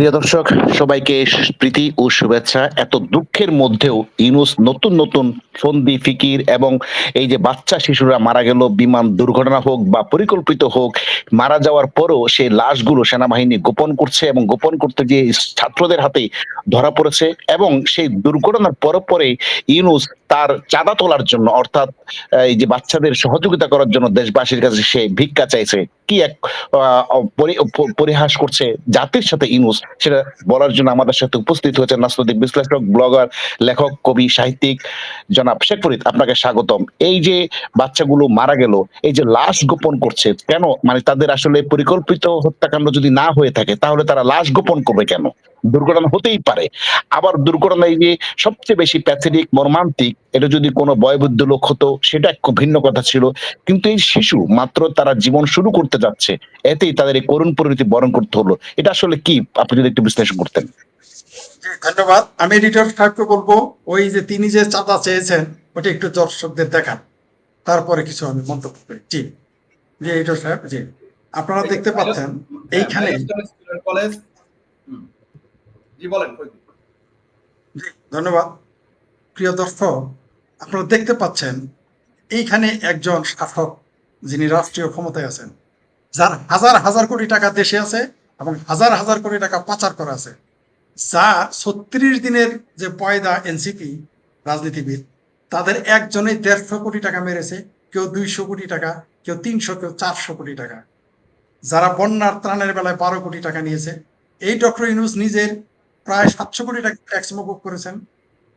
প্রিয় দর্শক, সবাইকে প্রীতি ও শুভেচ্ছা। এত দুঃখের মধ্যেও ইউনুস নতুন নতুন ফন্দি ফিকির এবং এই যে বাচ্চা শিশুরা মারা গেল, বিমান দুর্ঘটনা হোক বা পরিকল্পিত হোক, মারা যাওয়ার পরও সেই লাশগুলো সেনাবাহিনী গোপন করছে এবং গোপন করতে গিয়ে ছাত্রদের হাতে ধরা পড়েছে এবং সেই দুর্ঘটনার পর পরে ইউনুস তার চাঁদা তোলার জন্য, অর্থাৎ এই যে বাচ্চাদের সহযোগিতা করার জন্য দেশবাসীর কাছে সে ভিক্ষা চাইছে। কি এক পরিহাস করছে জাতির সাথে ইউনুস সেটা বলার জন্য আমাদের সাথে উপস্থিত হয়েছে নাস্তদিক বিশ্লেষক, ব্লগার, লেখক, কবি, সাহিত্যিক জনাব শেখ ফরিদ। আপনাকে স্বাগতম। এই যে বাচ্চাগুলো মারা গেল, এই যে লাশ গোপন করছে, কেন? মানে তাদের আসলে পরিকল্পিত হত্যাকাণ্ড যদি না হয়ে থাকে, তাহলে তারা লাশ গোপন করবে কেন? দুর্ঘটনা হতেই পারে। আবার দুর্ঘটনায় যে সবচেয়ে বেশি প্যাথেটিক, মর্মান্তিক, এটা যদি কোনো বয়বৃদ্ধ লোক হতো, সেটা এক ভিন্ন কথা ছিল। কিন্তু এই শিশু মাত্র তারা জীবন শুরু করতে যাচ্ছে। এতেই তাদের এই করুণ পরিণতি বরণ করতে হলো। এটা আসলে কি? আপনি যদি একটু বিশ্লেষণ করতেন। ধন্যবাদ। আমি এডিটর সাহেবকে বলব ওই যে তিনি যে চাঁদা চেয়েছেন ওটা একটু দর্শকদের দেখান। তারপরে কিছু আমি মন্তব্য করি। জি। জি এডিটর সাহেব জি। আপনারা দেখতে পাচ্ছেন এইখানে কলেজ জি বলেন জি ধন্যবাদ। প্রিয় দর্শক আপনারা দেখতে পাচ্ছেন এইখানে একজন শাসক যিনি রাষ্ট্রীয় ক্ষমতায় আছেন যার হাজার হাজার কোটি টাকা দেশে আছে এবং হাজার হাজার কোটি টাকা পাচার করা আছে, যা ছত্রিশ দিনের যে পয়দা এনসিপি রাজনীতিবিদ, তাদের একজনেই দেড়শো কোটি টাকা মেরেছে, কেউ দুইশো কোটি টাকা, কেউ তিনশো, কেউ চারশো কোটি টাকা। যারা বন্যার ত্রাণের বেলায় বারো কোটি টাকা নিয়েছে, এই ডক্টর ইউনুস নিজের প্রায় সাতশো কোটি টাকা ট্যাক্স মকুব করেছেন।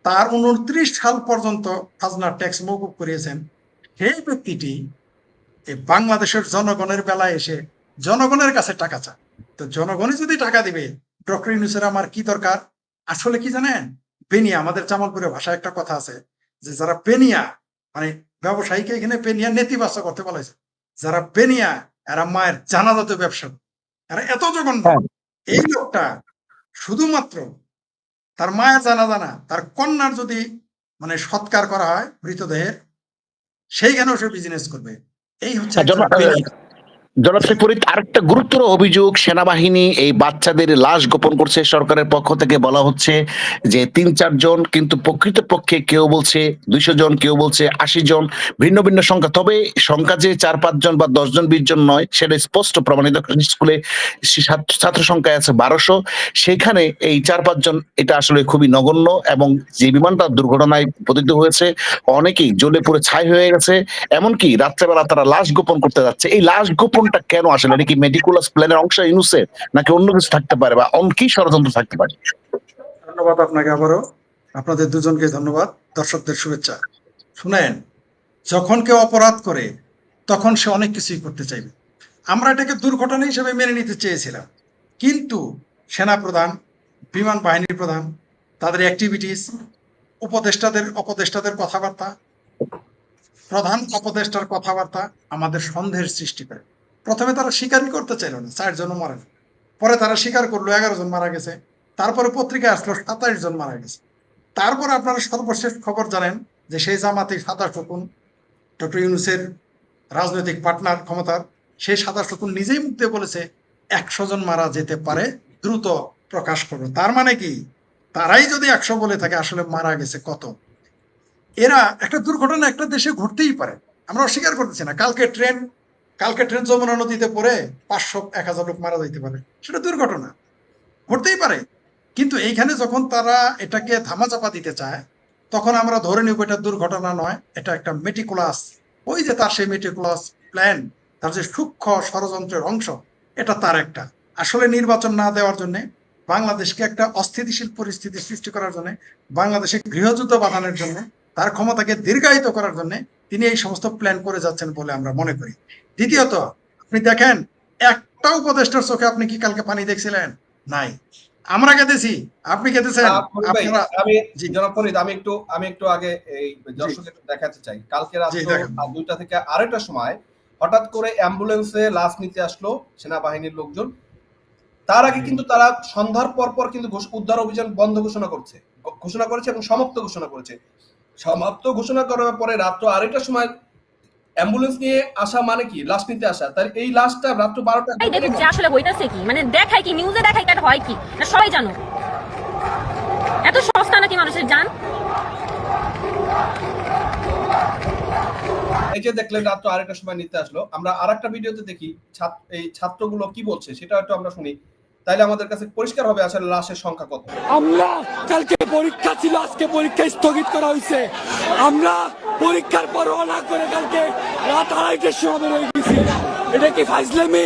তার উনত্রিশ সাল পর্যন্ত খাজনার ট্যাক্স মকুব করিয়েছেন। সেই ব্যক্তিটি এই বাংলাদেশের জনগণের বেলায় এসে জনগণের কাছে টাকা চায়। তো জনগণই যদি টাকা দিবে ডক্টর ইউনুসের আমার কি দরকার? আসলে কি জানেন? পেনিয়া আমাদের জামালপুরে ভাষায় একটা কথা আছে যে যারা বেনিয়া মানে ব্যবসায়ীকে এখানে বেনিয়া নেতিবাচক করতে বলা হয়েছে। যারা বেনিয়া এরা মায়ের জানাজাত ব্যবসা এরা এত জঘন্য। হ্যাঁ। এই লোকটা শুধুমাত্র তার মায়ের জানা জানা তার কন্যার যদি মানে সৎকার করা হয় মৃতদেহের সেইখানেও সে বিজনেস করবে। এই হচ্ছে হ্যাঁ, জনাব- আরেকটা গুরুতর অভিযোগ, সেনাবাহিনী এই বাচ্চাদের লাশ গোপন করছে। সরকারের পক্ষ থেকে বলা হচ্ছে যে তিন চারজন কিন্তু প্রকৃতপক্ষে কেউ বলছে দুইশো জন, কেউ বলছে আশি জন, ভিন্ন ভিন্ন সংখ্যা। তবে সংখ্যা যে চার, পাঁচ জন বা দশ জন, বিশ জন নয়, সেটা স্পষ্ট প্রমাণিত স্কুলে ছাত্র- ছাত্র সংখ্যা আছে বারোশো। সেখানে এই চার, পাঁচ জন, এটা আসলে খুবই নগণ্য এবং যে বিমানটা দুর্ঘটনায় পতিত হয়েছে, অনেকেই জ্বলে পুড়ে ছাই হয়ে গেছে। এমনকি রাত্রেবেলা তারা লাশ গোপন করতে যাচ্ছে। এই লাশ গোপনটা কেন আসলে এটা কি মেডিকুলাস প্ল্যানের অংশ ইউনুসের নাকি অন্য কিছু থাকতে পারে? বা অন্য কি ষড়যন্ত্র থাকতে পারে? ধন্যবাদ আপনাকে আবারও। আপনাদের দুজনকে ধন্যবাদ। দর্শকদের শুভেচ্ছা। শুনেন, যখন কেউ অপরাধ করে, তখন সে অনেক কিছুই করতে চাইবে। আমরা এটাকে দুর্ঘটনা হিসেবে মেনে নিতে চেয়েছিলাম। কিন্তু সেনা প্রধান বিমান বাহিনীর প্রধান, তাদের অ্যাক্টিভিটিস উপদেষ্টাদের, অপদেষ্টাদের কথাবার্তা, প্রধান উপদেষ্টার কথাবার্তা আমাদের সন্দেহের সৃষ্টি করে। প্রথমে তারা স্বীকারই করতে চাইল না চারজন মারা গেছে। পরে তারা স্বীকার করল, এগারো জন মারা গেছে। তারপরে পত্রিকায় আসলো, সাতাইশ জন মারা গেছে। তারপর আপনারা সর্বশেষ খবর জানেন যে সেই জামাতে সাতাশ শকুন, ডক্টর ইউনুসের রাজনৈতিক পার্টনার ক্ষমতার, সেই সাতাশ শকুন নিজেই দিয়ে বলেছে, একশো জন মারা যেতে পারে, দ্রুত প্রকাশ করো তার মানে কি? তারাই যদি একশো বলে থাকে, আসলে মারা গেছে কত? এরা একটা দুর্ঘটনা একটা দেশে ঘটতেই পারে। আমরা অস্বীকার করতেছি না। কালকে ট্রেন কালকে ট্রেন যমুনা নদীতে পড়ে পাঁচশো এক হাজার লোক মারা যাইতে পারে। সেটা দুর্ঘটনা। ঘটতেই পারে। কিন্তু এইখানে যখন তারা এটাকে ধামাচাপা দিতে চায়, তখন আমরা ধরে নিব এটা দুর্ঘটনা নয়, এটা একটা মেটিকুলাস ওই যে তার সেই মেটিকুলাস প্ল্যান তার যে সূক্ষ্ম ষড়যন্ত্রের অংশ, এটা তার একটা। আসলে নির্বাচন না দেওয়ার জন্য, বাংলাদেশকে একটা অস্থিতিশীল পরিস্থিতি সৃষ্টি করার জন্য, বাংলাদেশে গৃহযুদ্ধ বাঁধানোর জন্য, তার ক্ষমতাকে দীর্ঘায়িত করার জন্য তিনি এই সমস্ত প্ল্যান করে যাচ্ছেন বলে আমরা মনে করি। দ্বিতীয়ত আপনি দেখেন একটা উপদেষ্টার চোখে আপনি কি কালকে পানি দেখছিলেন? নাই। আমরা কেঁদেছি আপনি কেঁদেছেন আমি জি। জনাব ফরিদ আমি একটু আমি একটু আগে এই দর্শক একটু দেখাতে চাই। কালকে রাত দুইটা থেকে আড়াইটার সময় হঠাৎ করে অ্যাম্বুলেন্সে লাশ নিতে আসলো সেনাবাহিনীর লোকজন। তার আগে কিন্তু তারা সন্ধ্যার পর পর কিন্তু উদ্ধার অভিযান বন্ধ ঘোষণা করছে। ঘোষণা করেছে এবং সমাপ্ত ঘোষণা করেছে। সমাপ্ত ঘোষণা করার পরে রাত্র আড়াইটার সময় অ্যাম্বুলেন্স নিয়ে আসা মানে কি? লাশ নিতে আসা। তার এই লাশটা রাত্র বারোটা দেখুন যে আসলে হইতাছে কি? মানে দেখায় কি? নিউজে দেখায় কি? হয় কি? সবাই জানো? এত সস্তা নাকি মানুষের জান এই যে দেখলেন রাত্র আরেকটা সময় নিতে আসলো। আমরা আরেকটা ভিডিওতে দেখি ছাত্র এই ছাত্রগুলো কি বলছে সেটা একটু আমরা শুনি। তাইলে আমাদের কাছে পরিষ্কার হবে আসলে লাশের সংখ্যা কত। আমরা কালকে পরীক্ষা ছিল আজকে পরীক্ষা স্থগিত করা হয়েছে। আমরা পরীক্ষার পর না করে কালকে রাত আড়াইটার সময় বের হয়ে গেছি। এটা কি ফাইজলামি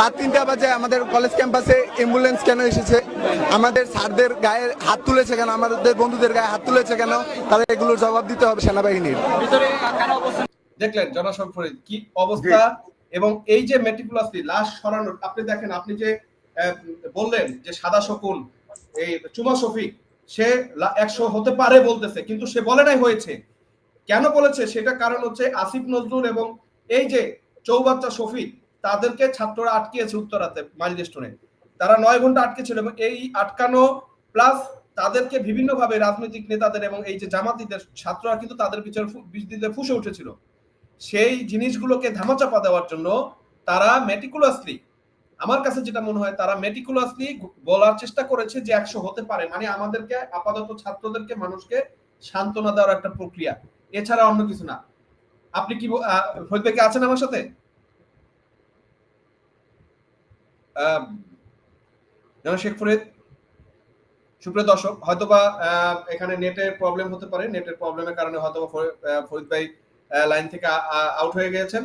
রাত তিনটা বাজে আমাদের কলেজ ক্যাম্পাসে অ্যাম্বুলেন্স কেন এসেছে? আমাদের স্যারদের গায়ে হাত তুলেছে কেন? আমাদের বন্ধুদের গায়ে হাত তুলেছে কেন? তারা এগুলোর জবাব দিতে হবে সেনাবাহিনীর। দেখলেন জনসংখ্যা কি অবস্থা? এবং এই যে মেটিকুলাসলি লাশ সরানোর আপনি দেখেন আপনি যে বললেন যে সাদা শকুন, এই চুমা শফিক, সে একশো হতে পারে বলতেছে, কিন্তু সে বলে নাই হয়েছে। কেন বলেছে? সেটা কারণ হচ্ছে আসিফ নজরুল এবং এই যে চৌবাচ্চা শফিক, তাদেরকে ছাত্ররা আটকিয়েছে উত্তরাতে, মাইল স্টোনে। তারা নয় ঘণ্টা আটকে ছিল এবং এই আটকানো প্লাস তাদেরকে বিভিন্নভাবে রাজনৈতিক নেতাদের এবং এই যে জামাতিদের, ছাত্ররা কিন্তু তাদের পিছনে দিতে ফুসে উঠেছিল। সেই জিনিসগুলোকে ধামাচাপা দেওয়ার জন্য তারা মেটিকুলাসলি আমার কাছে যেটা মনে হয়, তারা মেটিকুলাসলি বলার চেষ্টা করেছে যে একশো হতে পারে। মানে আমাদেরকে, আপাতত ছাত্রদেরকে, মানুষকে সান্ত্বনা দেওয়ার একটা প্রক্রিয়া। এছাড়া অন্য কিছু না। আপনি কি কি আছেন আমার সাথে? শেখ ফরিদ সুপ্রিয় দর্শক, হয়তোবা এখানে নেটের প্রবলেম হতে পারে। নেটের প্রবলেমের কারণে হয়তোবা ফরিদ ভাই লাইন থেকে আউট হয়ে গেছেন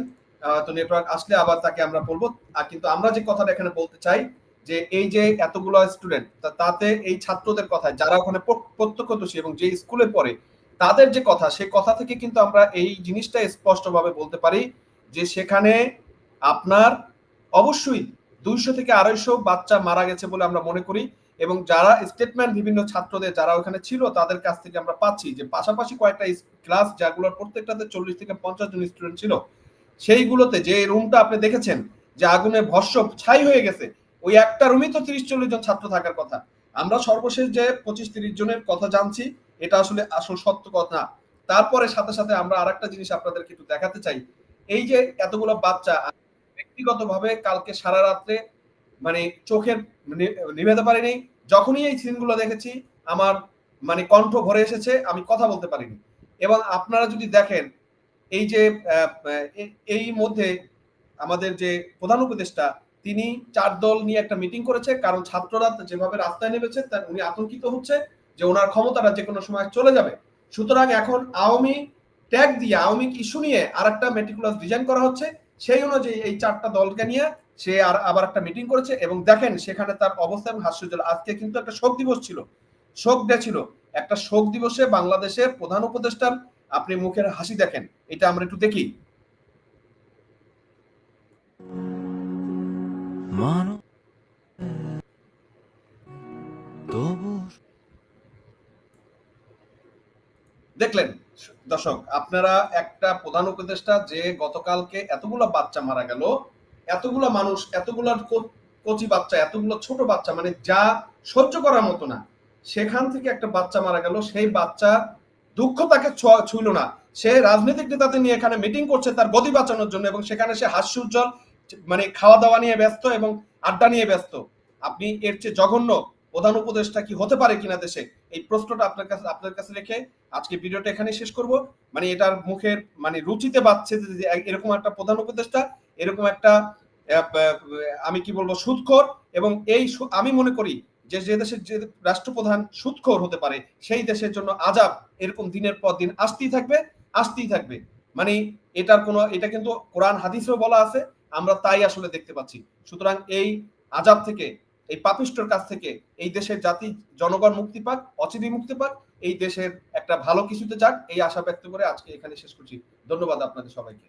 তো নেটওয়ার্ক আসলে আবার তাকে আমরা বলব। আর কিন্তু আমরা যে কথাটা এখানে বলতে চাই, যে এই যে এতগুলো স্টুডেন্ট তাতে এই ছাত্রদের কথা যারা ওখানে প্র- প্রত্যক্ষদর্শী এবং যে স্কুলে পড়ে, তাদের যে কথা সেই কথা থেকে কিন্তু আমরা এই জিনিসটা স্পষ্টভাবে বলতে পারি যে সেখানে আপনার অবশ্যই দুইশো থেকে আড়াইশো বাচ্চা মারা গেছে বলে আমরা মনে করি এবং যারা স্টেটমেন্ট বিভিন্ন ছাত্রদের যারা ওখানে ছিল, তাদের কাছ থেকে আমরা পাচ্ছি যে পাশাপাশি কয়েকটা ক্লাস যাগুলোর প্রত্যেকটাতে চল্লিশ থেকে পঞ্চাশ জন স্টুডেন্ট ছিল সেইগুলোতে যে রুমটা আপনি দেখেছেন, যে আগুনে ভস্য ছাই হয়ে গেছে, ওই একটা রুমই তো তিরিশ চল্লিশ জন ছাত্র থাকার কথা। আমরা সর্বশেষ যে পঁচিশ তিরিশ জনের কথা জানছি, এটা আসলে আসল সত্য কথা তারপরে সাথে সাথে আমরা আরেকটা জিনিস আপনাদেরকে একটু দেখাতে চাই। এই যে এতগুলো বাচ্চা, ব্যক্তিগতভাবে কালকে সারা রাত্রে মানে চোখের নিভেতে পারিনি। যখনই এই সিনগুলো দেখেছি, আমার মানে কণ্ঠ ভরে এসেছে, আমি কথা বলতে পারিনি। এবং আপনারা যদি দেখেন এই যে এই মধ্যে আমাদের যে প্রধান উপদেষ্টা, তিনি চার দল নিয়ে একটা মিটিং করেছে। কারণ ছাত্ররা যেভাবে রাস্তায় নেমেছে, তার উনি আতঙ্কিত হচ্ছে যে ওনার ক্ষমতাটা যে কোনো সময় চলে যাবে। সুতরাং এখন আওয়ামী ট্যাগ দিয়ে, আওয়ামী ইস্যু নিয়ে আর একটা মেটিকুলাস ডিজাইন করা হচ্ছে। সেই অনুযায়ী এই চারটা দলকে নিয়ে সে আর আবার একটা মিটিং করেছে এবং দেখেন সেখানে তার অবস্থা এবং হাস্যজ্জ্বল। আজকে কিন্তু একটা শোক দিবস ছিল, শোক ডে ছিল। একটা শোক দিবসে বাংলাদেশের প্রধান উপদেষ্টার আপনি মুখের হাসি দেখেন এটা আমরা একটু দেখি। দেখলেন দর্শক আপনারা একটা প্রধান উপদেষ্টা যে গতকালকে এতগুলো বাচ্চা মারা গেল এতগুলো মানুষ এতগুলো কচি বাচ্চা এতগুলো ছোট বাচ্চা মানে যা সহ্য করার মতো না সেখান থেকে একটা বাচ্চা মারা গেল সেই বাচ্চা দুঃখ তাকে ছুঁইল না। সে রাজনৈতিক নেতাদের নিয়ে এখানে মিটিং করছে তার গতি বাঁচানোর জন্য এবং সেখানে সে হাস্যোজ্জ্বল মানে খাওয়া দাওয়া নিয়ে ব্যস্ত এবং আড্ডা নিয়ে ব্যস্ত। আপনি এর চেয়ে জঘন্য প্রধান উপদেষ্টা কি হতে পারে কিনা দেশে? এই প্রশ্নটা আপনার কাছে আপনার কাছে রেখে আজকে ভিডিওটা এখানে শেষ করব। মানে এটার মুখের মানে রুচিতে বাচ্ছে যে এরকম একটা প্রধান উপদেষ্টা, এরকম একটা আমি কি বলব সুদখোর এবং এই আমি মনে করি যে যে দেশের যে রাষ্ট্রপ্রধান সুদখোর হতে পারে, সেই দেশের জন্য আজাব এরকম দিনের পর দিন আসতেই থাকবে আসতেই থাকবে। মানে এটার কোনো, এটা কিন্তু কোরআন, হাদিসেও বলা আছে, আমরা তাই আসলে দেখতে পাচ্ছি। সুতরাং এই আজাব থেকে, এই পাপিষ্টর কাছ থেকে, এই দেশের জাতি, জনগণ মুক্তি পাক অচিরি মুক্তি পাক, এই দেশের একটা ভালো কিছুতে যাক, এই আশা ব্যক্ত করে আজকে এখানে শেষ করছি। ধন্যবাদ আপনাদের সবাইকে।